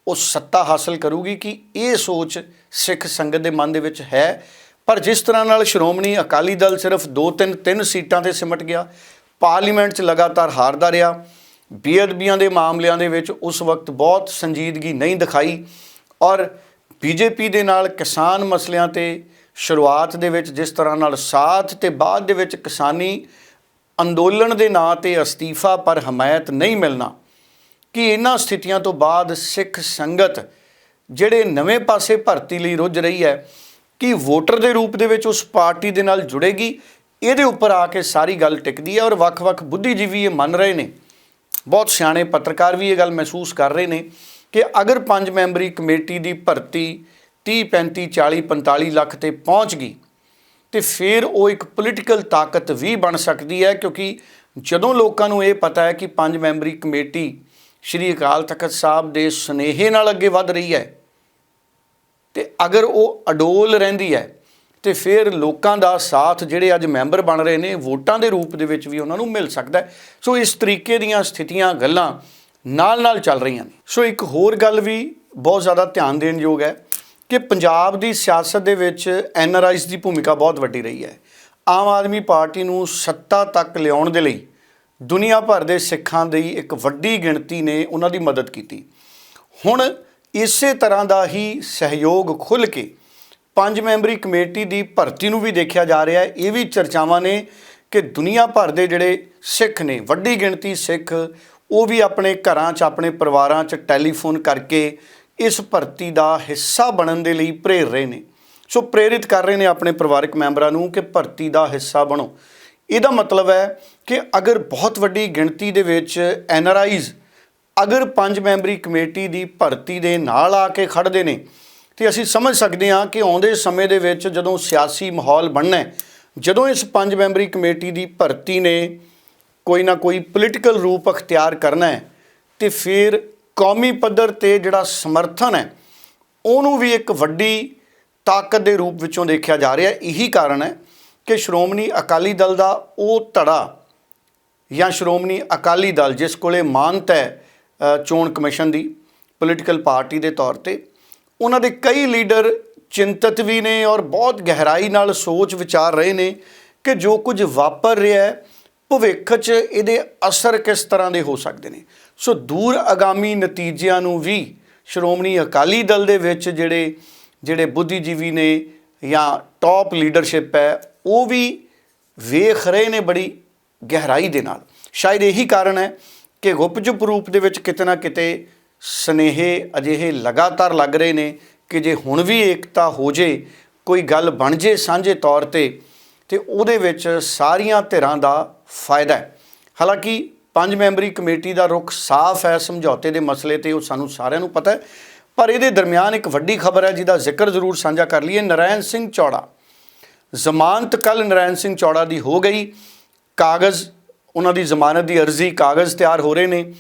ਉਹ ਸੱਤਾ ਹਾਸਲ ਕਰੂਗੀ ਕਿ ਇਹ ਸੋਚ ਸਿੱਖ ਸੰਗਤ ਦੇ ਮਨ ਦੇ ਵਿੱਚ ਹੈ। ਪਰ ਜਿਸ ਤਰ੍ਹਾਂ ਨਾਲ ਸ਼੍ਰੋਮਣੀ ਅਕਾਲੀ ਦਲ ਸਿਰਫ 2-3 ਤਿੰਨ ਸੀਟਾਂ ਤੇ ਸਿਮਟ ਗਿਆ, ਪਾਰਲੀਮੈਂਟ 'ਚ ਲਗਾਤਾਰ ਹਾਰਦਾ ਰਿਹਾ, ਬੇਅਦਬੀਆਂ ਦੇ ਮਾਮਲਿਆਂ ਦੇ ਵਿੱਚ ਉਸ ਵਕਤ ਬਹੁਤ ਸੰਜੀਦਗੀ ਨਹੀਂ ਦਿਖਾਈ ਔਰ ਬੀਜੇਪੀ ਦੇ ਨਾਲ ਕਿਸਾਨ ਮਸਲਿਆਂ ਤੇ ਸ਼ੁਰੂਆਤ ਦੇ ਵਿੱਚ ਜਿਸ ਤਰ੍ਹਾਂ ਨਾਲ ਸਾਥ ਤੇ ਬਾਅਦ ਦੇ ਵਿੱਚ ਕਿਸਾਨੀ ਅੰਦੋਲਨ ਦੇ ਨਾਂ ਤੇ ਅਸਤੀਫਾ ਪਰ ਹਮਾਇਤ ਨਹੀਂ ਮਿਲਣਾ ਕਿ ਇਹਨਾਂ ਸਥਿਤੀਆਂ ਤੋਂ ਬਾਅਦ ਸਿੱਖ ਸੰਗਤ ਜਿਹੜੇ ਨਵੇਂ ਪਾਸੇ ਭਰਤੀ ਲਈ ਰੁੱਝ ਰਹੀ ਹੈ, ਕਿ ਵੋਟਰ ਦੇ ਰੂਪ ਦੇ ਵਿੱਚ ਉਸ ਪਾਰਟੀ ਦੇ ਨਾਲ ਜੁੜੇਗੀ, ਇਹਦੇ ਉੱਪਰ ਆ ਕੇ ਸਾਰੀ ਗੱਲ ਟਿਕਦੀ ਹੈ ਔਰ ਵੱਖ-ਵੱਖ ਬੁੱਧੀਜੀਵੀ ਇਹ ਮੰਨ ਰਹੇ ਨੇ। ਬਹੁਤ ਸਿਆਣੇ ਪੱਤਰਕਾਰ ਵੀ ਇਹ ਗੱਲ ਮਹਿਸੂਸ ਕਰ ਰਹੇ ਨੇ ਕਿ ਅਗਰ ਪੰਜ ਮੈਂਬਰੀ ਕਮੇਟੀ ਦੀ ਭਰਤੀ 30 35 40 45 ਲੱਖ ਤੇ ਪਹੁੰਚ ਗਈ, ਤੇ ਫਿਰ ਉਹ ਇੱਕ ਪੋਲੀਟੀਕਲ ਤਾਕਤ ਵੀ ਬਣ ਸਕਦੀ ਹੈ ਕਿਉਂਕਿ ਜਦੋਂ ਲੋਕਾਂ ਨੂੰ ਇਹ ਪਤਾ ਹੈ ਕਿ ਪੰਜ ਮੈਂਬਰੀ ਕਮੇਟੀ ਸ਼੍ਰੀ ਅਕਾਲ ਤਖਤ ਸਾਹਿਬ ਦੇ ਸੁਨੇਹੇ ਨਾਲ ਅੱਗੇ ਵੱਧ ਰਹੀ ਹੈ। ਤੇ ਅਗਰ ਉਹ ਅਡੋਲ ਰਹਿੰਦੀ ਹੈ, ਤੇ ਫਿਰ ਲੋਕਾਂ ਦਾ ਸਾਥ ਜਿਹੜੇ ਅੱਜ ਮੈਂਬਰ ਬਣ ਰਹੇ ਨੇ, ਵੋਟਾਂ ਦੇ ਰੂਪ ਦੇ ਵਿੱਚ ਵੀ ਉਹਨਾਂ ਨੂੰ ਮਿਲ ਸਕਦਾ ਸੋ ਇਸ ਤਰੀਕੇ ਦੀਆਂ ਸਥਿਤੀਆਂ, ਗੱਲਾਂ ਨਾਲ-ਨਾਲ ਚੱਲ ਰਹੀਆਂ ਨੇ। ਸੋ ਇੱਕ ਹੋਰ ਗੱਲ ਵੀ ਬਹੁਤ ਜ਼ਿਆਦਾ ਧਿਆਨ ਦੇਣ ਯੋਗ ਹੈ ਕਿ ਪੰਜਾਬ ਦੀ ਸਿਆਸਤ ਦੇ ਵਿੱਚ ਐਨਆਰਆਈਜ਼ ਦੀ ਭੂਮਿਕਾ ਬਹੁਤ ਵੱਡੀ ਰਹੀ ਹੈ। ਆਮ ਆਦਮੀ ਪਾਰਟੀ ਨੂੰ ਸੱਤਾ ਤੱਕ ਲਿਆਉਣ ਦੇ ਲਈ ਦੁਨੀਆ ਭਰ ਦੇ ਸਿੱਖਾਂ ਦੀ ਇੱਕ ਵੱਡੀ ਗਿਣਤੀ ਨੇ ਉਹਨਾਂ ਦੀ ਮਦਦ ਕੀਤੀ। ਹੁਣ ਇਸੇ ਤਰ੍ਹਾਂ ਦਾ ਹੀ ਸਹਿਯੋਗ ਖੁੱਲ ਕੇ ਪੰਜ ਮੈਂਬਰੀ ਕਮੇਟੀ ਦੀ ਭਰਤੀ ਨੂੰ ਵੀ ਦੇਖਿਆ ਜਾ ਰਿਹਾ ਹੈ। ਇਹ ਵੀ ਚਰਚਾਵਾਂ ਨੇ ਕਿ ਦੁਨੀਆ ਭਰ ਦੇ ਜਿਹੜੇ ਸਿੱਖ ਨੇ, ਵੱਡੀ ਗਿਣਤੀ ਸਿੱਖ, ਉਹ ਵੀ ਆਪਣੇ ਘਰਾਂ 'ਚ, ਆਪਣੇ ਪਰਿਵਾਰਾਂ 'ਚ ਟੈਲੀਫੋਨ ਕਰਕੇ ਇਸ ਭਰਤੀ ਦਾ ਹਿੱਸਾ ਬਣਨ ਦੇ ਲਈ ਪ੍ਰੇਰ ਰਹੇ ਨੇ। ਸੋ ਪ੍ਰੇਰਿਤ ਕਰ ਰਹੇ ਨੇ ਆਪਣੇ ਪਰਿਵਾਰਕ ਮੈਂਬਰਾਂ ਨੂੰ ਕਿ ਭਰਤੀ ਦਾ ਹਿੱਸਾ ਬਣੋ। ਇਹਦਾ ਮਤਲਬ ਹੈ ਕਿ ਅਗਰ ਬਹੁਤ ਵੱਡੀ ਗਿਣਤੀ ਦੇ ਵਿੱਚ ਐਨ ਆਈਜ਼ ਅਗਰ ਪੰਜ ਮੈਂਬਰੀ ਕਮੇਟੀ ਦੀ ਭਰਤੀ ਦੇ ਨਾਲ ਆ ਕੇ ਖੜਦੇ ਨੇ, ਤੇ ਅਸੀਂ ਸਮਝ ਸਕਦੇ ਹਾਂ ਕਿ ਆਉਂਦੇ ਸਮੇਂ ਦੇ ਵਿੱਚ ਜਦੋਂ ਸਿਆਸੀ ਮਾਹੌਲ ਬਣਨਾ ਜਦੋਂ ਇਸ ਪੰਜ ਮੈਂਬਰੀ ਕਮੇਟੀ ਦੀ ਭਰਤੀ ਨੇ ਕੋਈ ਨਾ ਕੋਈ ਪੋਲੀਟੀਕਲ ਰੂਪ ਅਖਤਿਆਰ ਕਰਨਾ ਹੈ, ਤੇ ਫਿਰ ਕੌਮੀ ਪੱਧਰ ਤੇ ਜਿਹੜਾ ਸਮਰਥਨ ਹੈ, ਉਹਨੂੰ ਵੀ ਇੱਕ ਵੱਡੀ ਤਾਕਤ ਦੇ ਰੂਪ ਵਿੱਚੋਂ ਦੇਖਿਆ ਜਾ ਰਿਹਾ ਇਹੀ ਕਾਰਨ ਹੈ ਕਿ ਸ਼੍ਰੋਮਣੀ ਅਕਾਲੀ ਦਲ ਦਾ ਉਹ ਧੜਾ ਜਾਂ ਸ਼੍ਰੋਮਣੀ ਅਕਾਲੀ ਦਲ ਜਿਸ ਕੋਲੇ ਮਾਨਤਾ ਹੈ ਚੋਣ ਕਮਿਸ਼ਨ ਦੀ ਪੋਲੀਟੀਕਲ ਪਾਰਟੀ ਦੇ ਤੌਰ ਤੇ, ਉਹਨਾਂ ਦੇ ਕਈ ਲੀਡਰ ਚਿੰਤਤ ਵੀ ਨੇ ਔਰ ਬਹੁਤ ਗਹਿਰਾਈ ਨਾਲ ਸੋਚ ਵਿਚਾਰ ਰਹੇ ਨੇ ਕਿ ਜੋ ਕੁਝ ਵਾਪਰ ਰਿਹਾ ਹੈ, ਭਵਿੱਖ 'ਚ ਇਹਦੇ ਅਸਰ ਕਿਸ ਤਰ੍ਹਾਂ ਦੇ ਹੋ ਸਕਦੇ ਨੇ। ਸੋ ਦੂਰ ਆਗਾਮੀ ਨਤੀਜਿਆਂ ਨੂੰ ਵੀ ਸ਼੍ਰੋਮਣੀ ਅਕਾਲੀ ਦਲ ਦੇ ਵਿੱਚ ਜਿਹੜੇ ਜਿਹੜੇ ਬੁੱਧੀਜੀਵੀ ਨੇ ਜਾਂ ਟੌਪ ਲੀਡਰਸ਼ਿਪ ਹੈ, ਉਹ ਵੀ ਵੇਖ ਰਹੇ ਨੇ ਬੜੀ ਗਹਿਰਾਈ ਦੇ ਨਾਲ। ਸ਼ਾਇਦ ਇਹੀ ਕਾਰਨ ਹੈ ਕਿ ਗੁਪਚੁਪ ਰੂਪ ਦੇ ਵਿੱਚ ਕਿਤੇ ਨਾ ਕਿਤੇ ਸਨੇਹੇ ਅਜਿਹੇ ਲਗਾਤਾਰ ਲੱਗ ਰਹੇ ਨੇ ਕਿ ਜੇ ਹੁਣ ਵੀ ਏਕਤਾ ਹੋ ਜੇ, ਕੋਈ ਗੱਲ ਬਣ ਜੇ ਸਾਂਝੇ ਤੌਰ ਤੇ ਤੇ ਉਹਦੇ ਵਿੱਚ ਸਾਰੀਆਂ ਧਿਰਾਂ ਦਾ ਫਾਇਦਾ ਹੈ। ਹਾਲਾਂਕਿ ਪੰਜ ਮੈਂਬਰੀ ਕਮੇਟੀ ਦਾ ਰੁਖ ਸਾਫ਼ ਹੈ, ਸਮਝੌਤੇ ਦੇ ਮਸਲੇ ਤੇ ਉਹ ਸਾਨੂੰ ਸਾਰਿਆਂ ਨੂੰ ਪਤਾ ਹੈ, ਪਰ ਇਹਦੇ ਦਰਮਿਆਨ ਇੱਕ ਵੱਡੀ ਖਬਰ ਹੈ ਜਿਹਦਾ ਜ਼ਿਕਰ ਜ਼ਰੂਰ ਸਾਂਝਾ ਕਰ ਲਈਏ। ਨਰਾਇਣ ਸਿੰਘ ਚੌੜਾ। ਜ਼ਮਾਨਤ ਕੱਲ ਨਰਾਇਣ ਸਿੰਘ ਚੌੜਾ ਦੀ ਹੋ ਗਈ। ਕਾਗਜ਼, ਉਹਨਾਂ ਦੀ ਜ਼ਮਾਨਤ ਦੀ ਅਰਜ਼ੀ, ਕਾਗਜ਼ ਤਿਆਰ ਹੋ ਰਹੇ ਨੇ।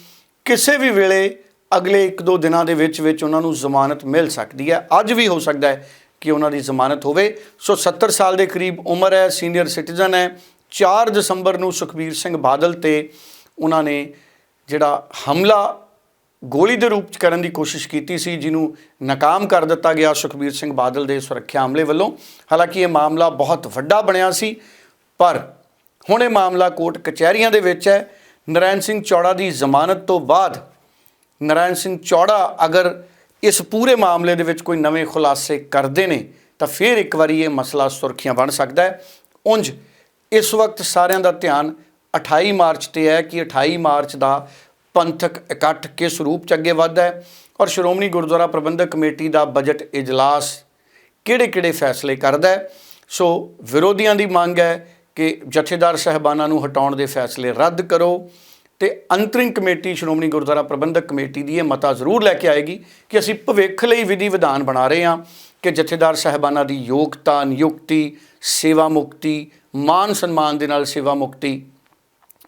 ਕਿਸੇ ਵੀ ਵੇਲੇ ਅਗਲੇ 1-2 ਦਿਨਾਂ ਦੇ ਵਿੱਚ ਵਿੱਚ ਉਹਨਾਂ ਨੂੰ ਜ਼ਮਾਨਤ ਮਿਲ ਸਕਦੀ ਹੈ। ਅੱਜ ਵੀ ਹੋ ਸਕਦਾ ਹੈ ਕਿ ਉਹਨਾਂ ਦੀ ਜ਼ਮਾਨਤ ਹੋਵੇ। ਸੋ 70 ਸਾਲ ਦੇ ਕਰੀਬ ਉਮਰ ਹੈ, ਸੀਨੀਅਰ ਸਿਟੀਜ਼ਨ ਹੈ। 4 ਦਸੰਬਰ ਨੂੰ ਸੁਖਬੀਰ ਸਿੰਘ ਬਾਦਲ ਤੇ ਉਹਨਾਂ ਨੇ ਜਿਹੜਾ ਹਮਲਾ ਗੋਲੀ ਦੇ ਰੂਪ ਚ ਕਰਨ ਦੀ ਕੋਸ਼ਿਸ਼ ਕੀਤੀ ਸੀ, ਜਿਹਨੂੰ ਨਾਕਾਮ ਕਰ ਦਿੱਤਾ ਗਿਆ ਸੁਖਬੀਰ ਸਿੰਘ ਬਾਦਲ ਦੇ ਸੁਰੱਖਿਆ ਹਮਲੇ ਵੱਲੋਂ। ਹਾਲਾਂਕਿ ਇਹ ਮਾਮਲਾ ਬਹੁਤ ਵੱਡਾ ਬਣਿਆ ਸੀ, ਪਰ ਹੁਣ ਇਹ ਮਾਮਲਾ ਕੋਰਟ ਕਚਹਿਰੀਆਂ ਦੇ ਵਿੱਚ ਹੈ। ਨਰਾਇਣ ਸਿੰਘ ਚੌੜਾ ਦੀ ਜ਼ਮਾਨਤ ਤੋਂ ਬਾਅਦ ਨਰਾਇਣ ਸਿੰਘ ਚੌੜਾ ਅਗਰ ਇਸ ਪੂਰੇ ਮਾਮਲੇ ਦੇ ਵਿੱਚ ਕੋਈ ਨਵੇਂ ਖੁਲਾਸੇ ਕਰਦੇ ਨੇ, ਤਾਂ ਫਿਰ ਇੱਕ ਵਾਰੀ ਇਹ ਮਸਲਾ ਸੁਰਖੀਆਂ ਬਣ ਸਕਦਾ ਹੈ। ਉਂਝ ਇਸ ਵਕਤ ਸਾਰਿਆਂ ਦਾ ਧਿਆਨ 28 ਮਾਰਚ ਤੇ ਹੈ ਕਿ 28 ਮਾਰਚ ਦਾ ਪੰਥਕ ਇਕੱਠ ਕਿਸ ਰੂਪ ਚ ਅੱਗੇ ਵੱਧਦਾ ਹੈ ਔਰ ਸ਼੍ਰੋਮਣੀ ਗੁਰਦੁਆਰਾ ਪ੍ਰਬੰਧਕ ਕਮੇਟੀ ਦਾ ਬਜਟ ਇਜਲਾਸ ਕਿਹੜੇ-ਕਿਹੜੇ ਫੈਸਲੇ ਕਰਦਾ ਹੈ। ਸੋ ਵਿਰੋਧੀਆਂ ਦੀ ਮੰਗ ਹੈ ਕਿ ਜਥੇਦਾਰ ਸਹਿਬਾਨਾਂ ਨੂੰ ਹਟਾਉਣ ਦੇ ਫੈਸਲੇ ਰੱਦ ਕਰੋ ਤੇ interim committee, Shiromani Gurdwara Parbandhak committee ਦੀ ਇਹ ਮਤਾ ਜ਼ਰੂਰ ਲੈ ਕੇ ਆਏਗੀ ਕਿ ਅਸੀਂ ਭਵਿੱਖ ਲਈ ਵਿਧੀ ਵਿਧਾਨ ਬਣਾ ਰਹੇ ਹਾਂ ਕਿ ਜਥੇਦਾਰ ਸਹਿਬਾਨਾਂ ਦੀ ਯੋਗਤਾ, ਨਿਯੁਕਤੀ, ਸੇਵਾ ਮੁਕਤੀ, ਮਾਨ ਸਨਮਾਨ ਦੇ ਨਾਲ ਸੇਵਾ ਮੁਕਤੀ,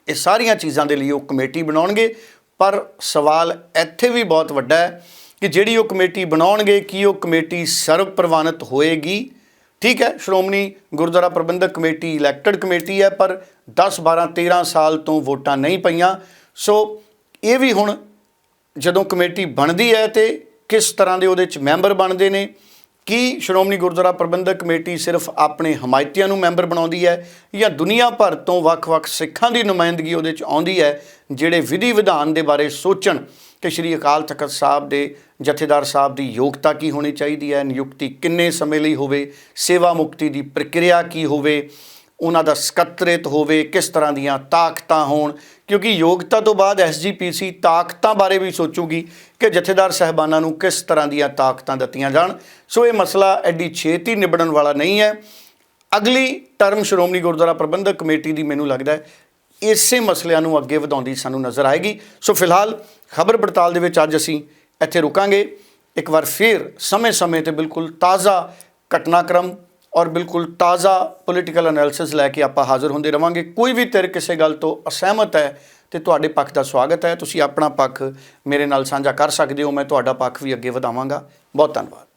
ਇਹ ਸਾਰੀਆਂ ਚੀਜ਼ਾਂ ਦੇ ਲਈ ਉਹ ਕਮੇਟੀ ਬਣਾਉਣਗੇ। ਪਰ ਸਵਾਲ ਇੱਥੇ ਵੀ ਬਹੁਤ ਵੱਡਾ ਹੈ ਕਿ ਜਿਹੜੀ ਉਹ ਕਮੇਟੀ ਬਣਾਉਣਗੇ, ਕੀ ਉਹ ਕਮੇਟੀ ਸਰਵ ਪ੍ਰਵਾਨਿਤ ਹੋਏਗੀ? ਠੀਕ ਹੈ, Shiromani Gurdwara Parbandhak committee elected committee ਹੈ, ਪਰ 10 12 13 ਸਾਲ ਤੋਂ ਵੋਟਾਂ ਨਹੀਂ ਪਈਆਂ। ਸੋ ਇਹ ਵੀ ਹੁਣ ਜਦੋਂ ਕਮੇਟੀ ਬਣਦੀ ਹੈ ਤੇ ਕਿਸ ਤਰ੍ਹਾਂ ਦੇ ਉਹਦੇ ਚ ਮੈਂਬਰ ਬਣਦੇ ਨੇ? ਕੀ ਸ਼੍ਰੋਮਣੀ ਗੁਰਦੁਆਰਾ ਪ੍ਰਬੰਧਕ ਕਮੇਟੀ ਸਿਰਫ ਆਪਣੇ ਹਮਾਇਤੀਆਂ ਨੂੰ ਮੈਂਬਰ ਬਣਾਉਂਦੀ ਹੈ ਜਾਂ ਦੁਨੀਆ ਭਰ ਤੋਂ ਵੱਖ-ਵੱਖ ਸਿੱਖਾਂ ਦੀ ਨੁਮਾਇੰਦਗੀ ਉਹਦੇ ਚ ਆਉਂਦੀ ਹੈ, ਜਿਹੜੇ ਵਿਧੀ ਵਿਧਾਨ ਦੇ ਬਾਰੇ ਸੋਚਣ? ਕਿ ਸ਼੍ਰੀ ਅਕਾਲ ਤਖਤ ਸਾਹਿਬ ਦੇ ਜਥੇਦਾਰ ਸਾਹਿਬ ਦੀ ਯੋਗਤਾ ਕੀ ਹੋਣੀ ਚਾਹੀਦੀ ਹੈ, ਨਿਯੁਕਤੀ ਕਿੰਨੇ ਸਮੇਂ ਲਈ ਹੋਵੇ, ਸੇਵਾ ਮੁਕਤੀ ਦੀ ਪ੍ਰਕਿਰਿਆ ਕੀ ਹੋਵੇ, ਉਹਨਾਂ ਦਾ ਸਕੱਤਰੇਤ ਹੋਵੇ, ਕਿਸ ਤਰ੍ਹਾਂ ਦੀਆਂ ਤਾਕਤਾਂ ਹੋਣ, ਕਿਉਂਕਿ ਯੋਗਤਾ ਤੋਂ ਬਾਅਦ ਐਸਜੀਪੀਸੀ ਤਾਕਤਾਂ ਬਾਰੇ ਵੀ ਸੋਚੂਗੀ ਕਿ ਜਥੇਦਾਰ ਸਹਿਬਾਨਾਂ ਨੂੰ ਕਿਸ ਤਰ੍ਹਾਂ ਦੀਆਂ ਤਾਕਤਾਂ ਦਿੱਤੀਆਂ ਜਾਣ। ਸੋ ਇਹ ਮਸਲਾ ਐਡੀ ਛੇਤੀ ਨਿਬੜਨ ਵਾਲਾ ਨਹੀਂ ਹੈ। ਅਗਲੀ ਟਰਮ ਸ਼੍ਰੋਮਣੀ ਗੁਰਦੁਆਰਾ ਪ੍ਰਬੰਧਕ ਕਮੇਟੀ ਦੀ ਮੈਨੂੰ ਲੱਗਦਾ ਹੈ, ਇਸੇ ਮਸਲਿਆਂ ਨੂੰ ਅੱਗੇ ਵਧਾਉਂਦੀ ਸਾਨੂੰ ਨਜ਼ਰ ਆਏਗੀ। ਸੋ ਫਿਲਹਾਲ ਖਬਰ ਪੜਤਾਲ ਦੇ ਵਿੱਚ ਅੱਜ ਅਸੀਂ ਇੱਥੇ ਰੁਕਾਂਗੇ। ਇੱਕ ਵਾਰ ਫਿਰ ਸਮੇਂ-ਸਮੇਂ ਤੇ ਬਿਲਕੁਲ ਤਾਜ਼ਾ ਘਟਨਾਕ੍ਰਮ ਔਰ ਬਿਲਕੁਲ ਤਾਜ਼ਾ ਪੋਲੀਟੀਕਲ ਐਨਾਲਿਸਿਸ ਲੈ ਕੇ ਆਪਾਂ ਹਾਜ਼ਰ ਹੁੰਦੇ ਰਵਾਂਗੇ। ਕੋਈ ਵੀ ਧਿਰ ਕਿਸੇ ਗੱਲ ਤੋਂ ਅਸਹਿਮਤ ਹੈ ਤੇ ਤੁਹਾਡੇ ਪੱਖ ਦਾ ਸਵਾਗਤ ਹੈ। ਤੁਸੀਂ ਆਪਣਾ ਪੱਖ ਮੇਰੇ ਨਾਲ ਸਾਂਝਾ ਕਰ ਸਕਦੇ ਹੋ। ਮੈਂ ਤੁਹਾਡਾ ਪੱਖ ਵੀ ਅੱਗੇ ਵਧਾਵਾਂਗਾ। ਬਹੁਤ ਧੰਨਵਾਦ।